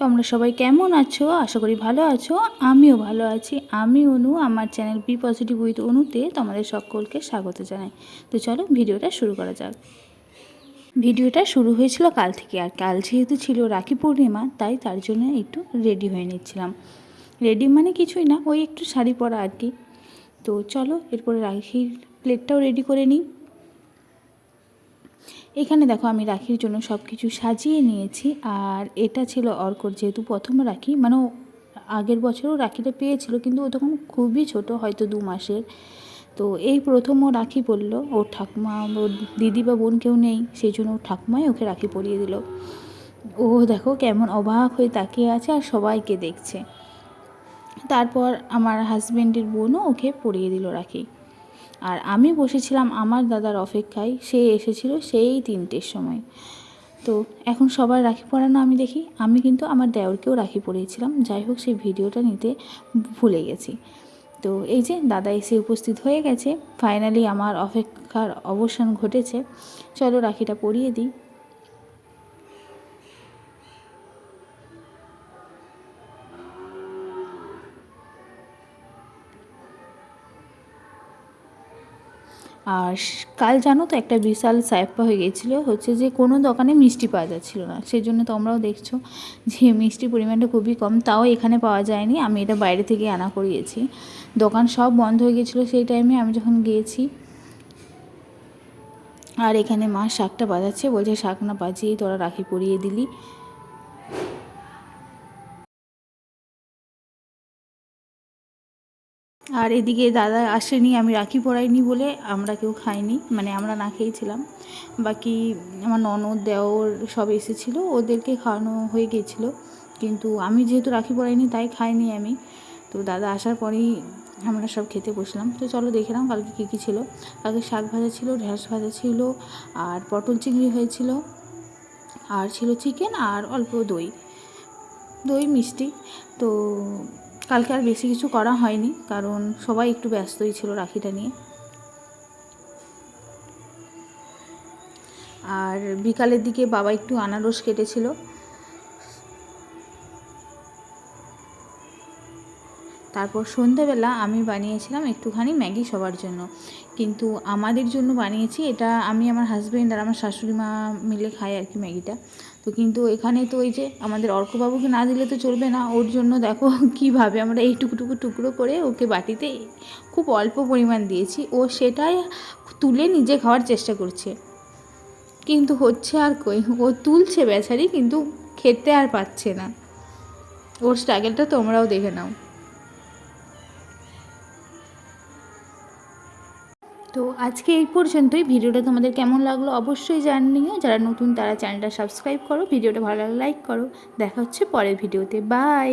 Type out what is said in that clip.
তোমরা সবাই কেমন আছো? আশা করি ভালো আছো। আমিও ভালো আছি। আমি অনু, আমার চ্যানেল বি পজিটিভ উইথ অনুতে তোমাদের সকলকে স্বাগত জানাই। তো চলো ভিডিওটা শুরু করা যাক। ভিডিওটা শুরু হয়েছিল কাল থেকে আর কাল যেহেতু ছিল রাখি পূর্ণিমা, তাই তার জন্য একটু রেডি হয়ে নিচ্ছিলাম। রেডি মানে কিছুই না, ওই একটু শাড়ি পরা আর কি। তো চলো, এরপরে রাখির প্লেটটাও রেডি করে নিই। এখানে দেখো আমি রাখির জন্য সব কিছু সাজিয়ে নিয়েছি, আর এটা ছিল অর্কর যেহেতু প্রথম রাখি মানে আগের বছরও রাখিটা পেয়েছিল, কিন্তু ও তখন খুবই ছোট, হয়তো দু মাসের। তো এই প্রথম ও রাখি পরলো ওর ঠাকুমা ওর দিদি বা বোন কেউ নেই, সেই জন্য ওর ঠাকুমাই ওকে রাখি পরিয়ে দিল। ও দেখো কেমন অবাক হয়ে তাকিয়ে আছে আর সবাইকে দেখছে। তারপর আমার হাজব্যান্ডের বোনও ওকে পরিয়ে দিল রাখি। আর আমি বসেছিলাম আমার দাদার অপেক্ষায়, সে এসেছিল সেই তিনটের সময়। তো এখন সবার রাখি পরানো আমি দেখি, আমি কিন্তু আমার দেওরকেও রাখি পড়িয়েছিলাম যাই হোক, সেই ভিডিওটা নিতে ভুলে গেছি। তো এই যে দাদা এসে উপস্থিত হয়ে গেছে ফাইনালি আমার অপেক্ষার অবসান ঘটেছে। চলো রাখিটা পরিয়ে দিই। আর কাল জানো তো একটা বিশাল সাইপা হয়ে গেছিল, হচ্ছে যে কোনো দোকানে মিষ্টি পাওয়া যাচ্ছিল না। সেই জন্য তোমরাও দেখছ যে মিষ্টির পরিমাণটা খুবই কম, তাও এখানে পাওয়া যায়নি। আমি এটা বাইরে থেকে আনা করিয়েছি। দোকান সব বন্ধ হয়ে গেছিল সেই টাইমে আমি যখন গিয়েছি, আর এখানে মা শাকটা বাজাচ্ছে, বলছে শাক না বাজিয়ে তোরা রাখি পরিয়ে দিলি। আর এদিকে দাদা আসেনি, আমি রাখি পরাইনি বলে আমরা কেউ খাইনি মানে আমরা না খেয়েছিলাম। বাকি আমার ননদ, দেওর সব এসেছিল, ওদেরকে খাওয়ানো হয়ে গিয়েছিল। কিন্তু আমি যেহেতু রাখি পরাইনি, তাই খাইনি আমি। তো দাদা আসার পরেই আমরা সব খেতে বসলাম। তো চলো দেখে নাও কালকে কী কী ছিল। কালকে শাক ভাজা ছিল ঢ্যাঁড়স ভাজা ছিল, আর পটল চিংড়ি হয়েছিল, আর ছিল চিকেন আর অল্প দই। দই মিষ্টি। তো কালকে আর বেশি কিছু করা হয়নি, কারণ সবাই একটু ব্যস্তই ছিল রাখিটা নিয়ে। আর বিকালের দিকে বাবা একটু আনারস কেটেছিল। তারপর সন্ধেবেলা আমি বানিয়েছিলাম একটুখানি ম্যাগি সবার জন্য। কিন্তু আমাদের জন্য বানিয়েছি, এটা আমি আমার হাজব্যান্ড আর আমার শাশুড়ি মা মিলে খাই আর কি ম্যাগিটা। তো কিন্তু এখানে তো ওই যে আমাদের অর্কবাবুকে না দিলে তো চলবে না। ওর জন্য দেখো কীভাবে আমরা এই টুকটুকু টুকরো করে ওকে বাটিতে খুব অল্প পরিমাণ দিয়েছি। ও সেটাই তুলে নিজে খাওয়ার চেষ্টা করছে। কিন্তু হচ্ছে আর কই, ও তুলছে বেচারি কিন্তু খেতে আর পাচ্ছে না। ওর স্ট্রাগেলটা তোমরাও দেখে নাও। তো আজকে এই পর্যন্তই। ভিডিওটা তোমাদের কেমন লাগল অবশ্যই জানিও। যারা নতুন তারা চ্যানেলটা সাবস্ক্রাইব করো। ভিডিওটা ভালো লাগলে লাইক করো। দেখা হচ্ছে পরের ভিডিওতে। বাই